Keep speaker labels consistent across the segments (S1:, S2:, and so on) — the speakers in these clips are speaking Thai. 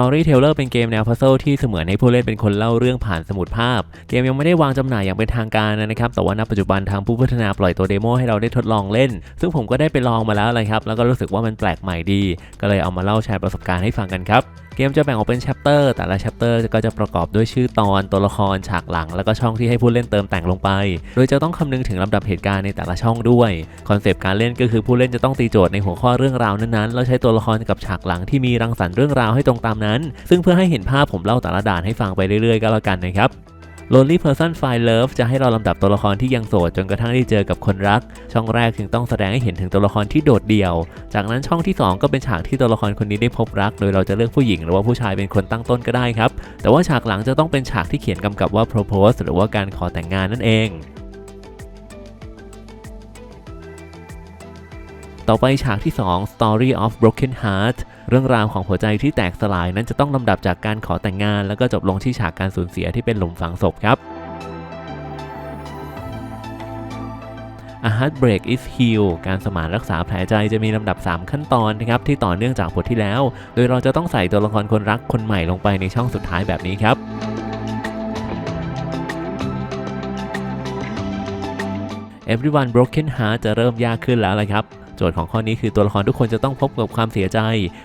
S1: Storyteller เป็นเกมแนวพัซเซิลที่เสมือนให้ผู้เล่นเป็นคนเล่าเรื่องผ่านสมุดภาพ เกมยังไม่ได้วางจำหน่ายอย่างเป็นทางการนะครับ แต่ว่าณปัจจุบันทางผู้พัฒนาปล่อยตัวเดโมให้เราได้ทดลองเล่น ซึ่งผมก็ได้ไปลองมาแล้วเลยครับ แล้วก็รู้สึกว่ามันแปลกใหม่ดี ก็เลยเอามาเล่าแชร์ประสบการณ์ให้ฟังกันครับ เกมจะแบ่งออกเป็นแชปเตอร์แต่ละแชปเตอร์ก็จะประกอบด้วยชื่อตอนตัวละครฉากหลัง แล้วก็ช่องที่ให้ผู้เล่นเติมแต่งลงไป โดยจะต้องคำนึงถึงลำดับเหตุการณ์ในแต่ละช่องด้วยคอนเซปต์การเล่นก็คือผู้เล่นจะต้องตีโจทย์ในหัวข้อเรื่องราวนั้นๆแล้วใช้ตัวละครกับฉากหลังที่มีรังสรรค์เรื่องราวให้ตรงตามนั้น ซึ่งเพื่อให้เห็นภาพผมเล่าแต่ละด่านให้ฟังไปเรื่อยๆก็แล้วกันนะครับ Lonely Person Find Love จะให้เราลำดับตัวละครที่ยังโสดจนกระทั่งได้เจอกับคนรัก ช่องแรกถึงต้องแสดงให้เห็นถึงตัวละครที่โดดเดี่ยว จากนั้นช่องที่ 2 ก็เป็นฉากที่ตัวละครคนนี้ได้พบรัก โดยเราจะเลือกผู้หญิงหรือว่าผู้ชายเป็นคนตั้งต้นก็ได้ครับ แต่ว่าฉากหลังจะต้องเป็นฉากที่เขียนกำกับว่า propose หรือว่าการขอแต่งงานนั่นเองต่อไปฉากที่ 2 Story of Broken Heart เรื่องราวของหัวใจที่แตกสลายนั้นจะต้องลำดับจากการขอแต่งงาน แล้วก็จบลงที่ฉากการสูญเสียที่เป็นหลุมฝังศพครับ A Heartbreak is Heal การสมานรักษาแผลใจจะมีลำดับ 3 ขั้นตอนนะครับที่ต่อเนื่องจากบทที่แล้ว โดยเราจะต้องใส่ตัวละครคนรักคนใหม่ลงไปในช่องสุดท้ายแบบนี้ครับ Everyone Broken Heart จะเริ่มยากขึ้นแล้วละครับ โจทย์ของข้อนี้คือตัวละครทุกคนจะต้องพบกับความเสียใจ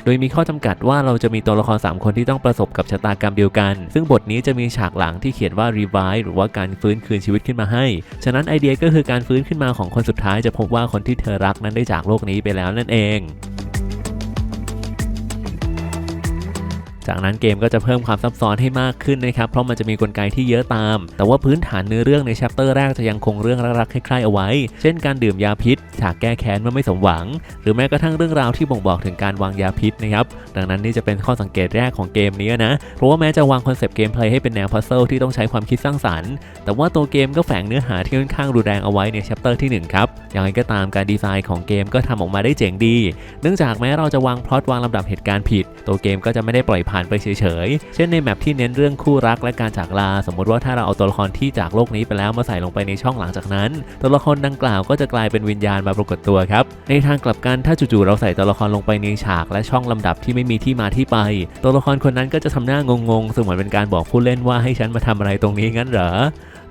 S1: โดยมีข้อจำกัดว่าเราจะมีตัวละคร 3 คนที่ต้องประสบกับชะตากรรมเดียวกัน ซึ่งบทนี้จะมีฉากหลังที่เขียนว่า revive หรือว่าการฟื้นคืนชีวิตขึ้นมาให้ ฉะนั้นไอเดียก็คือการฟื้นขึ้นมาของคนสุดท้ายจะพบว่าคนที่เธอรักนั้นได้จากโลกนี้ไปแล้วนั่นเอง จากนั้นเกมก็จะเพิ่มความซับซ้อนให้มากขึ้นนะครับ เพราะมันจะมีกลไกที่เยอะตาม แต่ว่าพื้นฐานเนื้อเรื่องในแชปเตอร์แรกจะยังคงเรื่องรักๆคล้ายๆเอาไว้ เช่นการดื่มยาพิษ ฉากแก้แค้นเมื่อไม่สมหวัง หรือแม้กระทั่งเรื่องราวที่บ่งบอกถึงการวางยาพิษนะครับ ดังนั้นนี่จะเป็นข้อสังเกตแรกของเกมนี้นะ เพราะว่าแม้จะวางคอนเซปต์เกมเพลย์ให้เป็นแนวพัซเซิลที่ต้องใช้ความคิดสร้างสรรค์ แต่ว่าตัวเกมก็แฝงเนื้อหาที่ค่อนข้างรุนแรงเอาไว้ในแชปเตอร์ที่หนึ่งครับ อย่างไรก็ตามการดีไซน์ของเกมก็ทำออกมาได้เจ๋งดี เนื่องจากแม้เราจะวางพล็อตวางลำดับเหตุการณ์ผิด ตัวเกมก็จะไม่ได้ปล่อยผ่านไปเฉยๆ เช่นในแมปที่เน้นเรื่องคู่รักและการจากลา สมมติว่าถ้าเราเอาตัวละครที่จากโลกนี้ไปแล้วมาใส่ลงไปในช่องหลังจากนั้น ตัวละครดังกล่าวก็จะกลายเป็นวิญญาณมาปรากฏตัวครับ ในทางกลับกันถ้าจู่ๆเราใส่ตัวละครลงไปในฉากและช่องลำดับที่ไม่มีที่มาที่ไป ตัวละครคนนั้นก็จะทำหน้างงๆซึ่งเหมือนเป็นการบอกผู้เล่นว่าให้ฉันมาทำอะไรตรงนี้งั้นเหรอ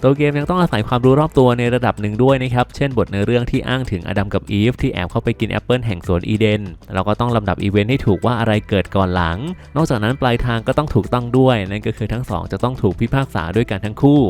S1: ตัวเกมยังต้องอาศัยความรู้รอบตัวในระดับหนึ่งด้วยนะครับ เช่นบทในเรื่องที่อ้างถึงอดัมกับอีฟที่แอบเข้าไปกินแอปเปิลแห่งสวนอีเดน เราก็ต้องลำดับอีเวนต์ให้ถูกว่าอะไรเกิดก่อนหลัง นอกจากนั้นปลายทางก็ต้องถูกต้องด้วย นั่นก็คือทั้งสองจะต้องถูกพิพากษาด้วยกันทั้งคู่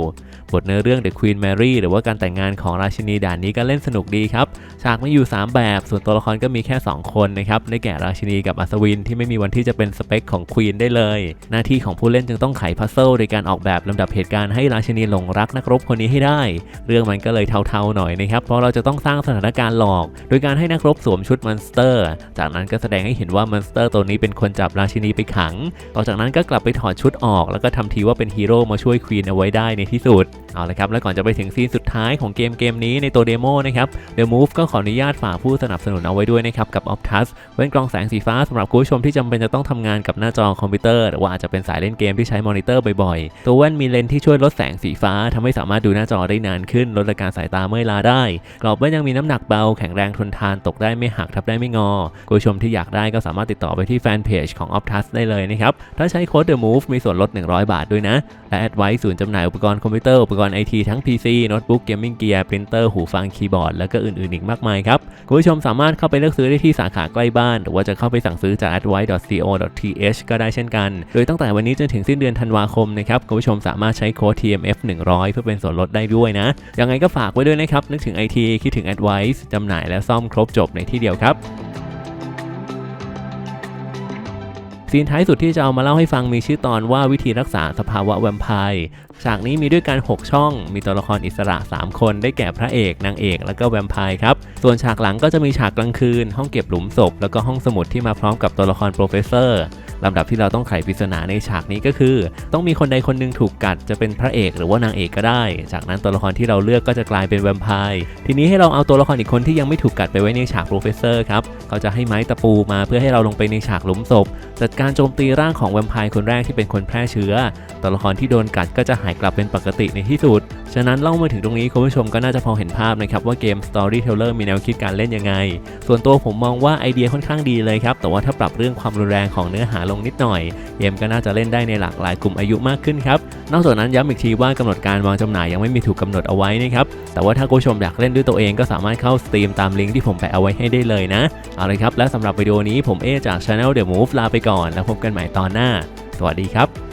S1: บทในเรื่อง The Queen Mary หรือว่าการแต่งงานของราชินีด่านนี้ก็เล่นสนุกดีครับ ฉากมีอยู่ 3 แบบ ส่วนตัวละครก็มีแค่ 2 คนนะครับ ได้แก่ราชินีกับอัศวินที่ไม่มีวันที่จะเป็นสเปคของควีนได้เลย หน้าที่ของผู้เล่นจึงต้องไขพัซเซิลโดยการออกแบบลำดับเหตุการณ์ให้ราชินีหลงรักนักรบคนนี้ให้ได้ เรื่องมันก็เลยเทาๆหน่อยนะครับเพราะเราจะต้องสร้างสถานการณ์หลอก โดยการให้นักรบสวมชุดมอนสเตอร์ จากนั้นก็แสดงให้เห็นว่ามอนสเตอร์ตัวนี้เป็นคนจับราชินีไปขัง ต่อจากนั้นก็กลับไปถอดชุดออก แล้วก็ทำทีว่าเป็นฮีโร่มาช่วยควีนเอาไว้ได้ในที่สุดเอาละครับแล้วก่อนจะไปถึงซีนสุดท้ายของเกมเกมนี้ในตัวเดโมนะครับ The Move ก็ขออนุญาตฝากผู้สนับสนุนเอาไว้ด้วยนะครับกับ Optus เว้นกรองแสงสีฟ้าสำหรับคุณผู้ชมที่จำเป็นจะต้องทำงานกับหน้าจอคอมพิวเตอร์หรือว่าอาจจะเป็นสายเล่นเกมที่ใช้มอนิเตอร์บ่อยๆ ตัวแว่นมีเลนที่ช่วยลดแสงสีฟ้าทำให้สามารถดูหน้าจอได้นานขึ้น ลดอาการสายตาเมื่อยล้าได้ กรอบแว่นยังมีน้ำหนักเบาแข็งแรงทนทานตกได้ไม่หักทับได้ไม่งอคุณผู้ชมที่อยากได้ก็สามารถติดต่อไปที่แฟนเพจของ Optus ได้เลยนะครับ ถ้าใช้โค้ด The Move มีส่วนลด 100 บาทด้วยนะ และแอดไว้ศูนย์จำหน่ายอุปกรณ์คอมพิวเตอร์อุปกรณ์ไอทีทั้ง PC โน้ตบุ๊กเกมมิ่งเกียร์ปรินเตอร์หูฟังคีย์บอร์ดแล้วก็อื่นๆอีกมากมายครับคุณผู้ชมสามารถเข้าไปเลือกซื้อได้ที่สาขาใกล้บ้าน หรือว่าจะเข้าไปสั่งซื้อจาก advice.co.th ก็ได้เช่นกัน โดยตั้งแต่วันนี้จนถึงสิ้นเดือนธันวาคมนะครับคุณผู้ชมสามารถใช้โค้ด TMF 100เพื่อเป็นส่วนลดได้ด้วยนะ ยังไงก็ฝากไว้ด้วยนะครับ นึกถึง IT คิดถึง Advice จำหน่ายและซ่อมครบจบในที่เดียวครับซีนท้ายสุดที่จะเอามาเล่าให้ฟังมีชื่อตอนว่าวิธีรักษาสภาวะแวมไพร์ฉากนี้มีด้วยกัน 6 ช่อง มีตัวละครอิสระ 3 คน ได้แก่พระเอก นางเอก แล้วก็แวมไพร์ครับ ส่วนฉากหลังก็จะมีฉากกลางคืน ห้องเก็บหลุมศพ แล้วก็ห้องสมุดที่มาพร้อมกับตัวละครโปรเฟสเซอร์ ลำดับที่เราต้องไขปริศนาในฉากนี้ก็คือ ต้องมีคนใดคนหนึ่งถูกกัดจะเป็นพระเอกหรือว่านางเอกก็ได้ จากนั้นตัวละครที่เราเลือกก็จะกลายเป็นแวมไพร์ทีนี้ให้เราเอาตัวละครอีกคนที่ยังไม่ถูกกัดไปไว้ในฉากโปรเฟสเซอร์ครับเขาจะให้ไม้ตะปูมาเพื่อให้เราลงไปในฉากหลุมศพ จัดการโจมตีร่างของแวมไพร์คนแรกที่เป็นคนแพร่เชื้อ ตัวละครที่โดนกัดก็จะหายกลับเป็นปกติในที่สุด ฉะนั้นเล่ามาถึงตรงนี้คุณผู้ชมก็น่าจะพอเห็นภาพนะครับว่าเกม Storyteller มีแนวคิดการเล่นยังไง ส่วนตัวผมมองว่าไอเดียค่อนข้างดีเลยครับแต่ว่าถ้าปรับเรื่องความรุนแรงของเนื้อหาลงนิดหน่อย เกมก็น่าจะเล่นได้ในหลากหลายกลุ่มอายุมากขึ้นครับ นอกจากนั้นย้ำอีกทีว่ากำหนดการวางจำหน่ายยังไม่มีถูกกำหนดเอาไว้นะครับ แต่ว่าถ้าผู้ชมอยากเล่นด้วยตัวเองก็สามารถเข้าสตรีมตามลิงก์ที่ผมแปะเอาไว้ให้ได้เลยนะ เอาเลยครับ และสำหรับวิดีโอนี้ผมเอจาก Channel The Move ลาไปก่อน แล้วพบกันใหม่ตอนหน้า สวัสดีครับ